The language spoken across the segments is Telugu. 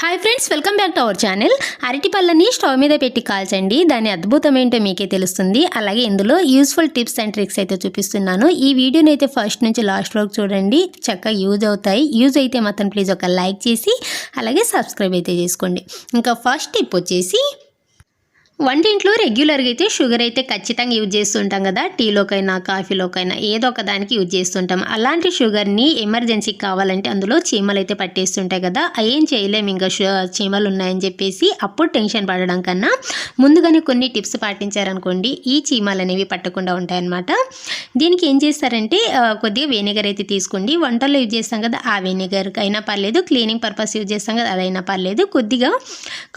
Hi friends welcome back to our channel అరటి పళ్ళని స్టవ్ మీద పెట్టి కాల్చండి. దాని అద్భుతం ఏంటో మీకే తెలుస్తుంది. అలాగే ఇందులో యూస్ఫుల్ టిప్స్ అండ్ ట్రిక్స్ అయితే చూపిస్తున్నాను. ఈ వీడియోని అయితే ఫస్ట్ నుంచి లాస్ట్ వరకు చూడండి. చక్కగా యూజ్ అవుతాయి. యూజ్ అయితే మాత్రం ప్లీజ్ ఒక లైక్ చేసి అలాగే సబ్స్క్రైబ్ అయితే చేసుకోండి. ఇంకా ఫస్ట్ టిప్ వచ్చేసి వంటింట్లో రెగ్యులర్గా అయితే షుగర్ అయితే ఖచ్చితంగా యూజ్ చేస్తుంటాం కదా. టీలోకైనా కాఫీలోకైనా ఏదో ఒక దానికి యూజ్ చేస్తుంటాం. అలాంటి షుగర్ని ఎమర్జెన్సీకి కావాలంటే అందులో చీమలు అయితే పట్టేస్తుంటాయి కదా. ఏం చేయలేము ఇంకా చీమలు ఉన్నాయని చెప్పేసి అప్పుడు టెన్షన్ పడడం కన్నా ముందుగానే కొన్ని టిప్స్ పాటించారనుకోండి. ఈ చీమలు అనేవి పట్టకుండా ఉంటాయన్నమాట. దీనికి ఏం చేస్తారంటే కొద్దిగా వెనిగర్ అయితే తీసుకోండి. వంటల్లో యూజ్ చేస్తాం కదా ఆ వెనిగర్ అయినా పర్లేదు. క్లీనింగ్ పర్పస్ యూజ్ చేస్తాం కదా అదైనా పర్లేదు. కొద్దిగా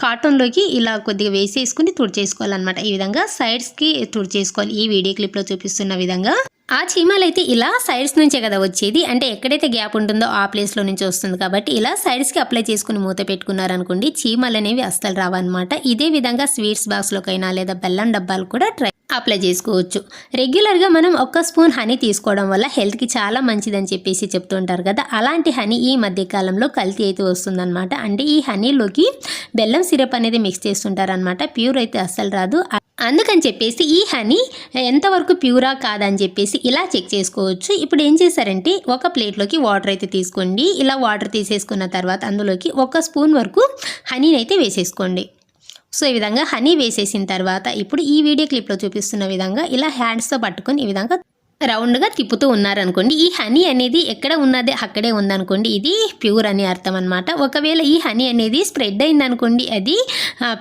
కాటన్లోకి ఇలా కొద్దిగా వేసేసుకుని చేసుకోవాలన్నమాట. ఈ విధంగా సైడ్స్కి తుడిచేసుకోవాలి. ఈ వీడియో క్లిప్లో చూపిస్తున్న విధంగా. ఆ చీమలు అయితే ఇలా సైడ్స్ నుంచే కదా వచ్చేది. అంటే ఎక్కడైతే గ్యాప్ ఉంటుందో ఆ ప్లేస్లో నుంచి వస్తుంది కాబట్టి ఇలా సైడ్స్కి అప్లై చేసుకుని మూత పెట్టుకున్నారనుకోండి చీమలు అనేవి అస్సలు రావన్నమాట. ఇదే విధంగా స్వీట్స్ బాక్స్లోకైనా లేదా బెల్లం డబ్బాలు కూడా ట్రై అప్లై చేసుకోవచ్చు. రెగ్యులర్గా మనం ఒక్క స్పూన్ హనీ తీసుకోవడం వల్ల హెల్త్కి చాలా మంచిదని చెప్పేసి చెప్తుంటారు కదా. అలాంటి హనీ ఈ మధ్య కాలంలో కల్తీ అయితే వస్తుందన్నమాట. అంటే ఈ హనీలోకి బెల్లం సిరప్ అనేది మిక్స్ చేస్తుంటారనమాట ప్యూర్ అయితే అస్సలు రాదు. అందుకని చెప్పేసి ఈ హనీ ఎంతవరకు ప్యూరా కాదని చెప్పేసి ఇలా చెక్ చేసుకోవచ్చు. ఇప్పుడు ఏం చేశారంటే ఒక ప్లేట్లోకి వాటర్ అయితే తీసుకోండి. ఇలా వాటర్ తీసేసుకున్న తర్వాత అందులోకి ఒక స్పూన్ వరకు హనీని అయితే వేసేసుకోండి. సో ఈ విధంగా హనీ వేసేసిన తర్వాత ఇప్పుడు ఈ వీడియో క్లిప్లో చూపిస్తున్న విధంగా ఇలా హ్యాండ్స్తో పట్టుకొని ఈ విధంగా రౌండ్గా తిప్పుతూ ఉన్నారనుకోండి ఈ హనీ అనేది ఎక్కడ ఉన్నది అక్కడే ఉందనుకోండి ఇది ప్యూర్ అని అర్థం అనమాట ఒకవేళ ఈ హనీ అనేది స్ప్రెడ్ అయిందనుకోండి అది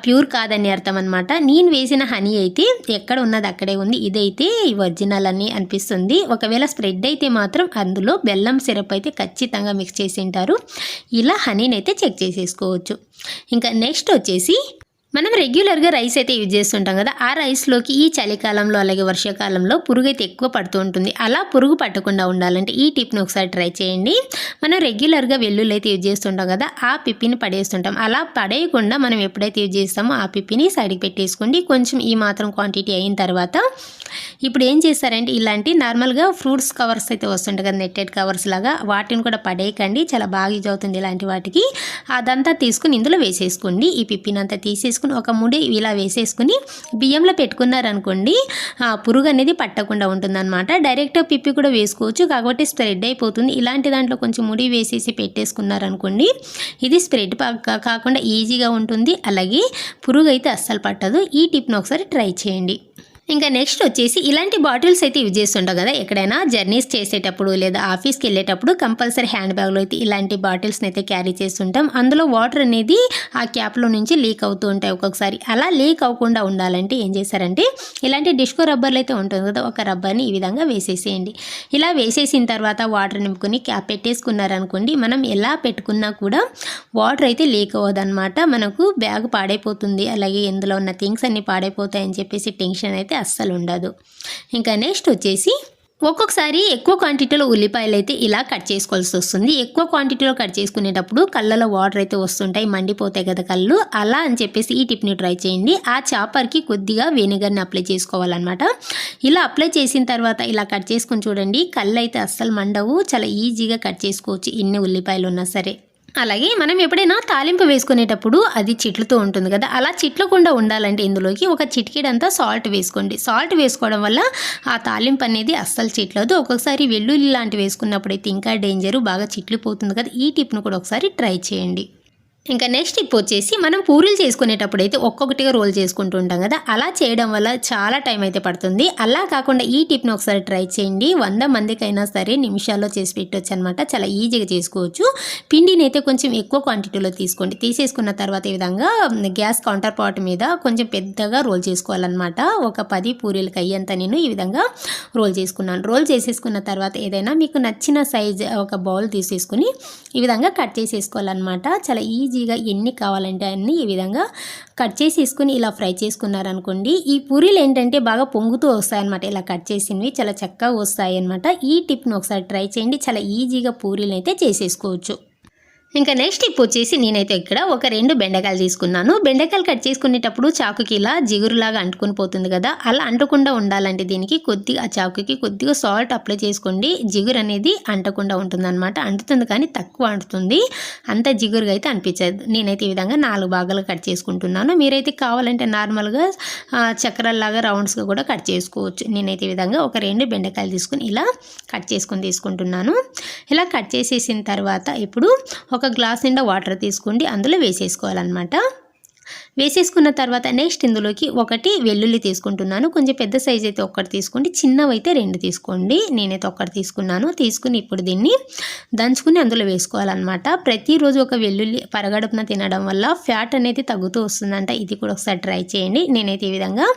ప్యూర్ కాదని అర్థం అనమాట నేను వేసిన హనీ అయితే ఎక్కడ ఉన్నది అక్కడే ఉంది ఇదైతే ఒరిజినల్ అని అనిపిస్తుంది. ఒకవేళ స్ప్రెడ్ అయితే మాత్రం అందులో బెల్లం సిరప్ అయితే ఖచ్చితంగా మిక్స్ చేసి ఉంటారు ఇలా హనీని అయితే చెక్ చేసేసుకోవచ్చు. ఇంకా నెక్స్ట్ వచ్చేసి మనం రెగ్యులర్గా రైస్ అయితే యూజ్ చేస్తుంటాం కదా ఆ రైస్లోకి ఈ చలికాలంలో అలాగే వర్షాకాలంలో పురుగు అయితే ఎక్కువ పడుతూ ఉంటుంది. అలా పురుగు పట్టకుండా ఉండాలంటే ఈ టిప్ని ఒకసారి ట్రై చేయండి. మనం రెగ్యులర్గా వెల్లుల్లి అయితే యూజ్ చేస్తుంటాం కదా ఆ పిప్పిని పడేస్తుంటాం. అలా పడేయకుండా మనం ఎప్పుడైతే యూజ్ చేస్తామో ఆ పిప్పిని సైడ్కి పెట్టేసుకోండి. కొంచెం ఈ మాత్రం క్వాంటిటీ అయిన తర్వాత ఇప్పుడు ఏం చేస్తారంటే ఇలాంటి నార్మల్గా ఫ్రూట్స్ కవర్స్ అయితే వస్తుంటాయి కదా నెట్టెడ్ కవర్స్ లాగా. వాటిని కూడా పడేయకండి. చాలా బాగా యూజ్ అవుతుంది ఇలాంటి వాటికి. అదంతా తీసుకుని ఇందులో వేసేసుకోండి. ఈ పిప్పినంతా తీసేసుకుని ఒక ముడి ఇలా వేసేసుకుని బియ్యంలో పెట్టుకున్నారనుకోండి పురుగు అనేది పట్టకుండా ఉంటుందన్నమాట. డైరెక్ట్ పిప్పి కూడా వేసుకోవచ్చు. కాబట్టి స్ప్రెడ్ అయిపోతుంది. ఇలాంటి దాంట్లో కొంచెం ముడి వేసేసి పెట్టేసుకున్నారనుకోండి ఇది స్ప్రెడ్ కాకుండా ఈజీగా ఉంటుంది. అలాగే పురుగు అయితే అస్సలు పట్టదు. ఈ టిప్ను ఒకసారి ట్రై చేయండి. ఇంకా నెక్స్ట్ వచ్చేసి ఇలాంటి బాటిల్స్ అయితే యూజ్ చేస్తుంటాం కదా ఎక్కడైనా జర్నీస్ చేసేటప్పుడు లేదా ఆఫీస్కి వెళ్ళేటప్పుడు కంపల్సరీ హ్యాండ్ బ్యాగ్లో అయితే ఇలాంటి బాటిల్స్ని అయితే క్యారీ చేస్తుంటాం. అందులో వాటర్ అనేది ఆ క్యాప్లో నుంచి లీక్ అవుతూ ఉంటాయి ఒక్కొక్కసారి. అలా లీక్ అవ్వకుండా ఉండాలంటే ఏం చేశారంటే ఇలాంటి డిస్కో రబ్బర్లు అయితే ఉంటుంది కదా ఒక రబ్బర్ని ఈ విధంగా వేసేసేయండి. ఇలా వేసేసిన తర్వాత వాటర్ నింపుకొని క్యాప్ పెట్టేసుకున్నారనుకోండి మనం ఎలా పెట్టుకున్నా కూడా వాటర్ అయితే లీక్ అవ్వదన్నమాట. మనకు బ్యాగ్ పాడైపోతుంది అలాగే ఇందులో ఉన్న థింగ్స్ అన్నీ పాడైపోతాయని చెప్పేసి టెన్షన్ అయితే అస్సలు ఉండదు ఇంకా నెక్స్ట్ వచ్చేసి ఒక్కొక్కసారి ఎక్కువ క్వాంటిటీలో ఉల్లిపాయలు అయితే ఇలా కట్ చేసుకోవాల్సి వస్తుంది. ఎక్కువ క్వాంటిటీలో కట్ చేసుకునేటప్పుడు కళ్ళలో వాటర్ అయితే వస్తుంటాయి మండిపోతాయి కదా కళ్ళు. అలా అని చెప్పేసి ఈ టిప్ని ట్రై చేయండి. ఆ చాపర్కి కొద్దిగా వెనిగర్ని అప్లై చేసుకోవాలన్నమాట. ఇలా అప్లై చేసిన తర్వాత ఇలా కట్ చేసుకుని చూడండి. కళ్ళు అయితే అస్సలు మండవు. చాలా ఈజీగా కట్ చేసుకోవచ్చు. ఎన్ని ఉల్లిపాయలు ఉన్నా సరే. అలాగే మనం ఎప్పుడైనా తాలింపు వేసుకునేటప్పుడు అది చిట్లుతూ ఉంటుంది కదా అలా చిట్లకుండా ఉండాలంటే ఇందులోకి ఒక చిటికెడంతా సాల్ట్ వేసుకోండి. సాల్ట్ వేసుకోవడం వల్ల ఆ తాలింపు అనేది అస్సలు చిట్లదు. ఒక్కొక్కసారి వెల్లుల్లి లాంటివి వేసుకున్నప్పుడు అయితే ఇంకా డేంజరు బాగా చిట్లిపోతుంది కదా ఈ టిప్ను కూడా ఒకసారి ట్రై చేయండి. ఇంకా నెక్స్ట్ టిప్ వచ్చేసి మనం పూరీలు చేసుకునేటప్పుడు అయితే ఒక్కొక్కటిగా రోల్ చేసుకుంటూ ఉంటాం కదా. అలా చేయడం వల్ల చాలా టైం అయితే పడుతుంది. అలా కాకుండా ఈ టిప్ని ఒకసారి ట్రై చేయండి. వంద మందికైనా సరే నిమిషాల్లో చేసి పెట్టవచ్చు అనమాట చాలా ఈజీగా చేసుకోవచ్చు. పిండిని అయితే కొంచెం ఎక్కువ క్వాంటిటీలో తీసుకోండి. తీసేసుకున్న తర్వాత ఈ విధంగా గ్యాస్ కౌంటర్ పాట్ మీద కొంచెం పెద్దగా రోల్ చేసుకోవాలన్నమాట. ఒక పది పూరీలకి అయ్యేంత నేను ఈ విధంగా రోల్ చేసుకున్నాను. రోల్ చేసేసుకున్న తర్వాత ఏదైనా మీకు నచ్చిన సైజ్ ఒక బౌల్ తీసేసుకుని ఈ విధంగా కట్ చేసేసుకోవాలన్నమాట. చాలా ఈజీ ఈజీగా ఎన్ని కావాలంటే అన్ని ఈ విధంగా కట్ చేసేసుకుని ఇలా ఫ్రై చేసుకున్నారనుకోండి ఈ పూరీలు ఏంటంటే బాగా పొంగుతూ వస్తాయన్నమాట. ఇలా కట్ చేసినవి చాలా చక్కగా వస్తాయి అన్నమాట ఈ టిప్ను ఒకసారి ట్రై చేయండి. చాలా ఈజీగా పూరీలు అయితే చేసేసుకోవచ్చు. ఇంకా నెక్స్ట్ ఇప్పుడు వచ్చేసి నేనైతే ఇక్కడ ఒక రెండు బెండకాయలు తీసుకున్నాను. బెండకాయలు కట్ చేసుకునేటప్పుడు చాకుకి ఇలా జిగురులాగా అంటుకుని పోతుంది కదా అలా అంటకుండా ఉండాలంటే దీనికి కొద్దిగా ఆ చాకుకి కొద్దిగా సాల్ట్ అప్లై చేసుకోండి. జిగురు అనేది అంటకుండా ఉంటుంది అంటుతుంది కానీ తక్కువ అంటుతుంది. అంత జిగురుగా అయితే అనిపించదు. నేనైతే ఈ విధంగా నాలుగు భాగాలు కట్ చేసుకుంటున్నాను. మీరైతే కావాలంటే నార్మల్గా చక్రాల్లాగా రౌండ్స్గా కూడా కట్ చేసుకోవచ్చు. నేనైతే ఈ విధంగా ఒక రెండు బెండకాయలు తీసుకుని ఇలా కట్ చేసుకొని తీసుకుంటున్నాను. ఇలా కట్ చేసేసిన తర్వాత ఇప్పుడు ఒక ఒక గ్లాస్ నిండా వాటర్ తీసుకోండి అందులో వేసేసుకోవాలన్నమాట. వేసేసుకున్న తర్వాత నెక్స్ట్ ఇందులోకి ఒకటి వెల్లుల్లి తీసుకుంటున్నాను. కొంచెం పెద్ద సైజ్ అయితే ఒక్కటి తీసుకోండి చిన్నవైతే రెండు తీసుకోండి. నేనైతే ఒక్కటి తీసుకున్నాను. తీసుకుని ఇప్పుడు దీన్ని దంచుకుని అందులో వేసుకోవాలన్నమాట. ప్రతిరోజు ఒక వెల్లుల్లి పరగడుపున తినడం వల్ల ఫ్యాట్ అనేది తగ్గుతూ వస్తుందంట. ఇది కూడా ఒకసారి ట్రై చేయండి. నేనైతే ఈ విధంగా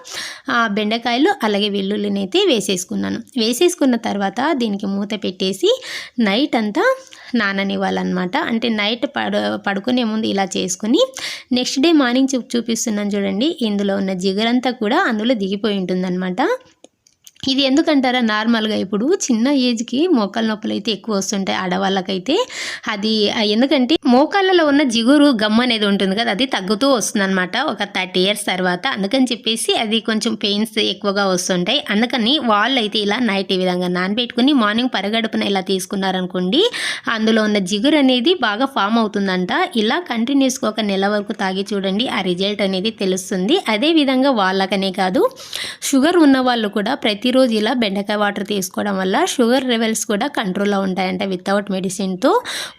బెండకాయలు అలాగే వెల్లుల్లిని అయితే వేసేసుకున్నాను. వేసేసుకున్న తర్వాత దీనికి మూత పెట్టేసి నైట్ అంతా నాననివ్వాలన్నమాట. అంటే నైట్ పడు పడుకునే ముందు ఇలా చేసుకుని నెక్స్ట్ డే మార్నింగ్ చూ చూపిస్తున్నాను చూడండి. ఇందులో ఉన్న జిగరంతా కూడా అందులో దిగిపోయి ఉంటుందన్నమాట. ఇది ఎందుకంటారా? నార్మల్గా ఇప్పుడు చిన్న ఏజ్కి మోకాళ్ళ నొప్పులు అయితే ఎక్కువ వస్తుంటాయి ఆడవాళ్ళకైతే. అది ఎందుకంటే మోకాళ్ళలో ఉన్న జిగురు గమ్ అనేది ఉంటుంది కదా అది తగ్గుతూ వస్తుందన్నమాట ఒక థర్టీ ఇయర్స్ తర్వాత. అందుకని చెప్పేసి అది కొంచెం పెయిన్స్ ఎక్కువగా వస్తుంటాయి. అందుకని వాళ్ళు అయితే ఇలా నైట్ ఈ విధంగా నానబెట్టుకుని మార్నింగ్ పరగడుపున ఇలా తీసుకున్నారనుకోండి అందులో ఉన్న జిగురు అనేది బాగా ఫామ్ అవుతుందంట. ఇలా కంటిన్యూస్గా ఒక నెల వరకు తాగి చూడండి ఆ రిజల్ట్ అనేది తెలుస్తుంది. అదే విధంగా వాళ్ళకనే కాదు షుగర్ ఉన్న వాళ్ళు కూడా ప్రతి ప్రతిరోజు ఇలా బెండకాయ వాటర్ తీసుకోవడం వల్ల షుగర్ లెవెల్స్ కూడా కంట్రోల్లో ఉంటాయంట వితౌట్ మెడిసిన్తో.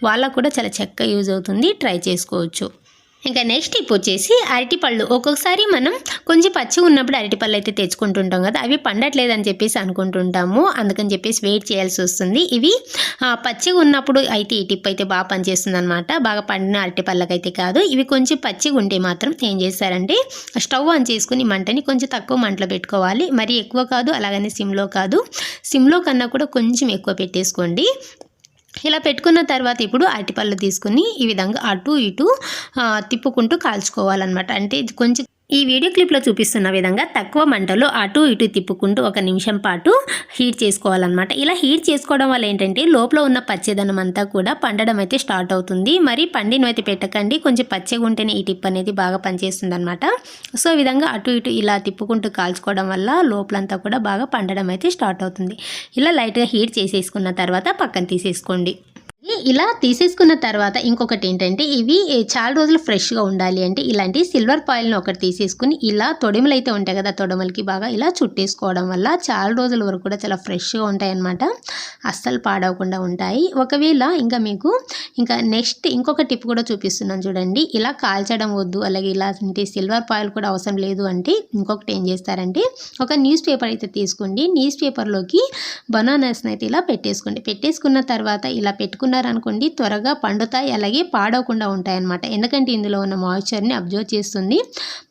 వాళ్ళకు కూడా చాలా చక్కగా యూజ్ అవుతుంది. ట్రై చేసుకోవచ్చు. ఇంకా నెక్స్ట్ టిప్ వచ్చేసి అరటిపళ్ళు ఒక్కొక్కసారి మనం కొంచెం పచ్చిగా ఉన్నప్పుడు అరటిపళ్ళు అయితే తెచ్చుకుంటుంటాం కదా. అవి పండట్లేదని చెప్పేసి అనుకుంటుంటాము. అందుకని చెప్పేసి వెయిట్ చేయాల్సి వస్తుంది. ఇవి పచ్చిగా ఉన్నప్పుడు అయితే ఈ టిప్ అయితే బాగా పనిచేస్తుంది అనమాట బాగా పండిన అరటిపళ్ళకైతే కాదు. ఇవి కొంచెం పచ్చిగా ఉంటే మాత్రం ఏం చేస్తారంటే స్టవ్ ఆన్ చేసుకుని మంటని కొంచెం తక్కువ మంటలో పెట్టుకోవాలి. మరి ఎక్కువ కాదు అలాగని సిమ్లో కాదు. సిమ్లో కన్నా కూడా కొంచెం ఎక్కువ పెట్టేసుకోండి. ఇలా పెట్టుకున్న తర్వాత ఇప్పుడు అరటిపళ్ళు తీసుకుని ఈ విధంగా అటు ఇటు తిప్పుకుంటూ కాల్చుకోవాలన్నమాట. అంటే కొంచెం ఈ వీడియో క్లిప్లో చూపిస్తున్న విధంగా తక్కువ మంటలో అటు ఇటు తిప్పుకుంటూ ఒక నిమిషం పాటు హీట్ చేసుకోవాలన్నమాట. ఇలా హీట్ చేసుకోవడం వల్ల ఏంటంటే లోపల ఉన్న పచ్చేదనం అంతా కూడా పండడం అయితే స్టార్ట్ అవుతుంది. మరి పండిన అయితే పెట్టకండి. కొంచెం పచ్చగా ఉంటేనే ఈ టిప్ అనేది బాగా పనిచేస్తుంది అనమాట సో ఈ విధంగా అటు ఇటు ఇలా తిప్పుకుంటూ కాల్చుకోవడం వల్ల లోపలంతా కూడా బాగా పండడం అయితే స్టార్ట్ అవుతుంది. ఇలా లైట్గా హీట్ చేసేసుకున్న తర్వాత పక్కన తీసేసుకోండి. ఇలా తీసేసుకున్న తర్వాత ఇంకొకటి ఏంటంటే ఇవి చాలా రోజులు ఫ్రెష్గా ఉండాలి అంటే ఇలాంటి సిల్వర్ పాయిల్ని ఒకటి తీసేసుకుని ఇలా తొడిమలు అయితే ఉంటాయి కదా తొడమలకి బాగా ఇలా చుట్టేసుకోవడం వల్ల చాలా రోజుల వరకు కూడా చాలా ఫ్రెష్గా ఉంటాయన్నమాట. అస్సలు పాడవకుండా ఉంటాయి. ఒకవేళ ఇంకా మీకు ఇంకా నెక్స్ట్ ఇంకొక టిప్ కూడా చూపిస్తున్నాను చూడండి. ఇలా కాల్చడం వద్దు అలాగే ఇలాంటి సిల్వర్ పాయిల్ కూడా అవసరం లేదు అంటే ఇంకొకటి ఏం చేస్తారంటే ఒక న్యూస్ పేపర్ అయితే తీసుకోండి. న్యూస్ పేపర్లోకి బనానాస్ని అయితే ఇలా పెట్టేసుకోండి. పెట్టేసుకున్న తర్వాత ఇలా పెట్టుకున్న అనుకోండి త్వరగా పండుతాయి అలాగే పాడవకుండా ఉంటాయి అన్నమాట ఎందుకంటే ఇందులో ఉన్న మాయిశ్చర్ని అబ్జర్వ్ చేస్తుంది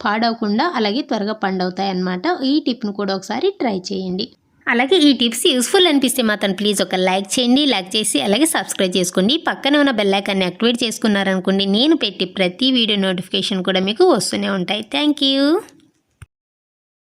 పాడవకుండా అలాగే త్వరగా పండవుతాయి అన్నమాట ఈ టిప్ను కూడా ఒకసారి ట్రై చేయండి. అలాగే ఈ టిప్స్ యూస్ఫుల్ అనిపిస్తే మాత్రం ప్లీజ్ ఒక లైక్ చేయండి లైక్ చేసి అలాగే సబ్స్క్రైబ్ చేసుకోండి. పక్కన ఉన్న బెల్ ఐకాన్ని యాక్టివేట్ చేసుకున్నారనుకోండి నేను పెట్టి ప్రతి వీడియో నోటిఫికేషన్ కూడా మీకు వస్తూనే ఉంటాయి. Thank you